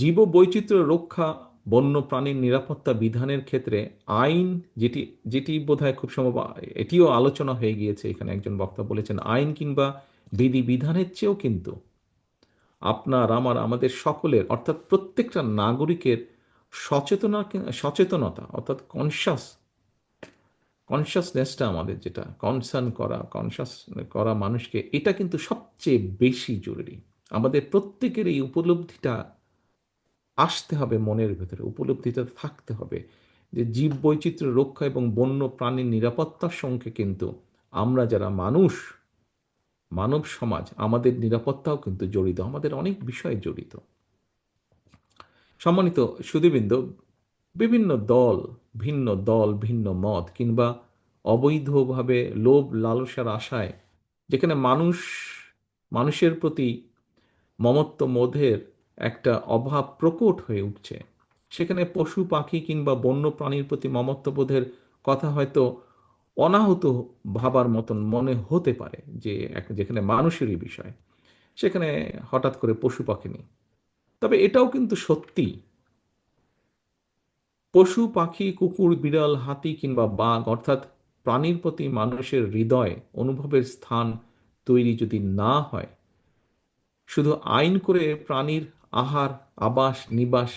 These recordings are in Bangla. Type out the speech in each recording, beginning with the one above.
জীব বৈচিত্র্য রক্ষা বন্য প্রাণীর নিরাপত্তা বিধানের ক্ষেত্রে আইন যেটি যেটি বোধহয় খুব সম্ভব, এটিও আলোচনা হয়ে গিয়েছে এখানে একজন বক্তা বলেছেন, আইন কিংবা বিধি বিধানের চেয়েও কিন্তু আপনার, আমার, আমাদের সকলের, অর্থাৎ প্রত্যেকটা নাগরিকের সচেতনা, সচেতনতা, অর্থাৎ কনসাস কনসাসনেসটা আমাদের যেটা কনসার্ন করা কনসাস করা মানুষকে, এটা কিন্তু সবচেয়ে বেশি জরুরি। আমাদের প্রত্যেকের এই উপলব্ধিটা আসতে হবে মনের ভেতরে উপলব্ধিটা থাকতে হবে যে জীব বৈচিত্র্য রক্ষা এবং বন্য প্রাণীর নিরাপত্তার সঙ্গে কিন্তু আমরা যারা মানুষ, মানব সমাজ, আমাদের নিরাপত্তাও কিন্তু জড়িত, আমাদের অনেক বিষয়ে জড়িত। সম্মানিত সুদীবৃন্দ বিভিন্ন দল, ভিন্ন দল, ভিন্ন মত কিংবা অবৈধভাবে লোভ লালসার আশায় যেখানে মানুষ, মানুষের প্রতি মমত্ব মোধের একটা অভাব প্রকট হয়ে উঠছে। সেখানে পশু, পাখি কিংবা বন্য প্রাণীর প্রতি মমত্ববোধের কথা হয়তো অনাহত ভাবার মতন মনে হতে পারে যে যেখানে মানুষেরই বিষয়। সেখানে হঠাৎ করে পশু, পাখি নেই। তবে এটাও কিন্তু সত্যি। পশু, পাখি, কুকুর, বিড়াল, হাতি কিংবা বাঘ, অর্থাৎ প্রাণীর প্রতি মানুষের হৃদয়, অনুভবের স্থান তৈরি যদি না হয়, শুধু আইন করে প্রাণীর আহার, আবাস, নিবাস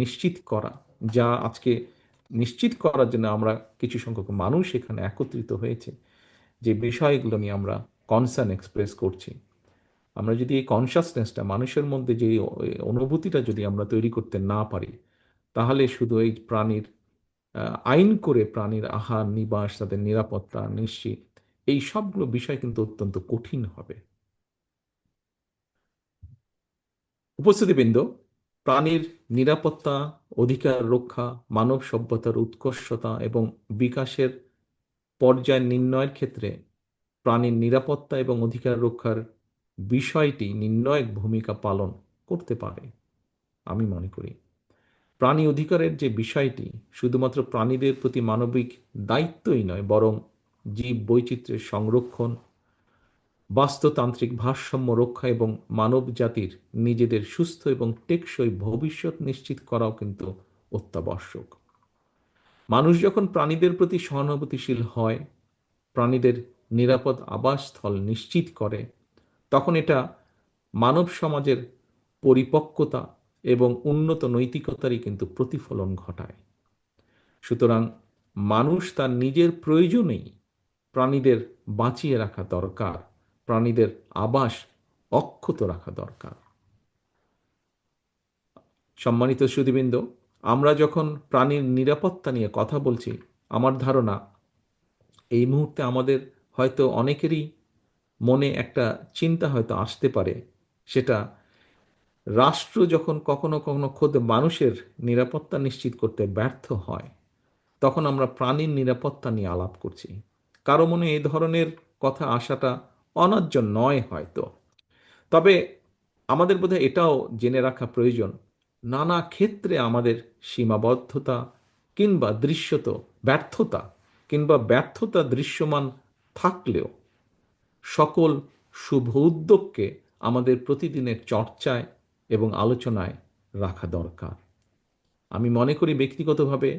নিশ্চিত করা, যা আজকে নিশ্চিত করার জন্য আমরা কিছু সংখ্যক মানুষ এখানে একত্রিত হয়েছে। যে বিষয়গুলো নিয়ে আমরা কনসার্ন এক্সপ্রেস করছি। আমরা যদি এই কনসাসনেসটা মানুষের মধ্যে যে অনুভূতিটা যদি আমরা তৈরি করতে না পারি, তাহলে শুধু এই প্রাণীর আইন করে প্রাণীর আহার, নিবাস, তাদের নিরাপত্তা, নিশ্চিত, এই সবগুলো বিষয় কিন্তু অত্যন্ত কঠিন হবে। উপস্থিতিবৃন্দ প্রাণীর নিরাপত্তা, অধিকার রক্ষা, মানব সভ্যতার উৎকর্ষতা এবং বিকাশের পর্যায় নির্ণয়ের ক্ষেত্রে প্রাণীর নিরাপত্তা এবং অধিকার রক্ষার বিষয়টি নির্ণায়ক ভূমিকা পালন করতে পারে, আমি মনে করি। প্রাণী অধিকারের যে বিষয়টি শুধুমাত্র প্রাণীদের প্রতি মানবিক দায়িত্বই নয়, বরং জীব বৈচিত্র্যের সংরক্ষণ বাস্তুতান্ত্রিক ভারসাম্য রক্ষা এবং মানব জাতির নিজেদের সুস্থ এবং টেকসই ভবিষ্যৎ নিশ্চিত করাও কিন্তু অত্যাবশ্যক। মানুষ যখন প্রাণীদের প্রতি সহানুভূতিশীল হয়, প্রাণীদের নিরাপদ আবাসস্থল নিশ্চিত করে, তখন এটা মানব সমাজের পরিপক্কতা এবং উন্নত নৈতিকতারই কিন্তু প্রতিফলন ঘটায়। সুতরাং মানুষ তার নিজের প্রয়োজনেই প্রাণীদের বাঁচিয়ে রাখা দরকার। প্রাণীদের আবাস অক্ষত রাখা দরকার। সম্মানিত সুদীবৃন্দ আমরা যখন প্রাণীর নিরাপত্তা নিয়ে কথা বলছি, আমার ধারণা এই মুহূর্তে আমাদের হয়তো অনেকেরই মনে একটা চিন্তা হয়তো আসতে পারে, সেটা রাষ্ট্র যখন কখনো কখনো খোদ মানুষের নিরাপত্তা নিশ্চিত করতে ব্যর্থ হয়, তখন আমরা প্রাণীর নিরাপত্তা নিয়ে আলাপ করছি। কারও মনে এই ধরনের কথা আসাটা অনার্য নয় হয়তো। তবে আমাদের বোধহয় এটাও জেনে রাখা প্রয়োজন, নানা ক্ষেত্রে আমাদের সীমাবদ্ধতা কিংবা দৃশ্যত ব্যর্থতা কিংবা ব্যর্থতা দৃশ্যমান থাকলেও সকল শুভ উদ্যোগকে আমাদের প্রতিদিনের চর্চায় এবং আলোচনায় রাখা দরকার। আমি মনে করি ব্যক্তিগতভাবে,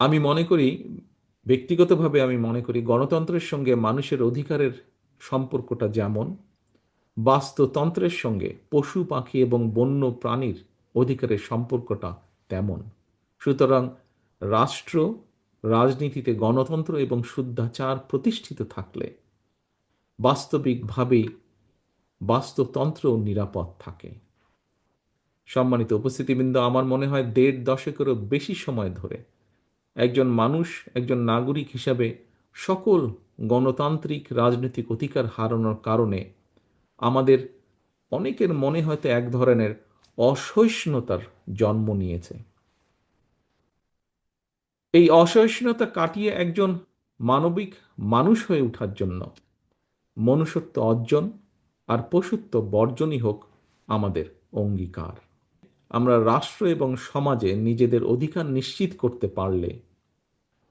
আমি মনে করি ব্যক্তিগতভাবে আমি মনে করি গণতন্ত্রের সঙ্গে মানুষের অধিকারের সম্পর্কটা যেমন, বাস্তুতন্ত্রের সঙ্গে পশু, পাখি এবং বন্য প্রাণীর অধিকারের সম্পর্কটা তেমন। সুতরাং রাষ্ট্র, রাজনীতিতে গণতন্ত্র এবং শুদ্ধাচার প্রতিষ্ঠিত থাকলে বাস্তবিকভাবেই বাস্তুতন্ত্র নিরাপদ থাকে। সম্মানিত উপস্থিতিবৃন্দ, আমার মনে হয় দেড় দশকেরও বেশি সময় ধরে একজন মানুষ, একজন নাগরিক হিসাবে সকল গণতান্ত্রিক রাজনৈতিক অধিকার হারানোর কারণে আমাদের অনেকের মনে হয়তো এক ধরনের অসহিষ্ণুতার জন্ম নিয়েছে। এই অসহিষ্ণুতা কাটিয়ে একজন মানবিক মানুষ হয়ে ওঠার জন্য মনুষ্যত্ব অর্জন আর পশুত্ব বর্জনই হোক আমাদের অঙ্গীকার। আমরা রাষ্ট্র এবং সমাজে নিজেদের অধিকার নিশ্চিত করতে পারলে,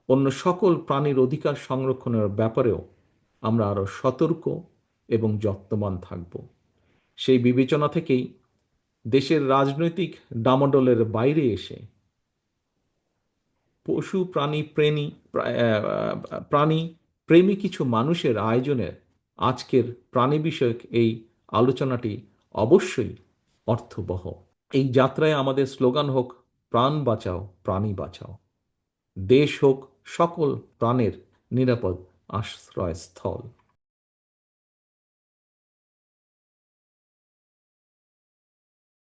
অন্য সকল প্রাণীর অধিকার সংরক্ষণের ব্যাপারেও আমরা আরও সতর্ক এবং যত্নবান থাকব। সেই বিবেচনা থেকেই দেশের রাজনৈতিক ডামাডোলের বাইরে এসে পশু প্রাণী প্রেমী প্রাণী প্রেমী কিছু মানুষের আয়োজনের আজকের প্রাণী বিষয়ক এই আলোচনাটি অবশ্যই অর্থবহ। এই যাত্রায় আমাদের স্লোগান হোক, প্রাণ বাঁচাও, প্রাণী বাঁচাও। দেশ হোক, সকল প্রাণের নিরাপদ আশ্রয়স্থল।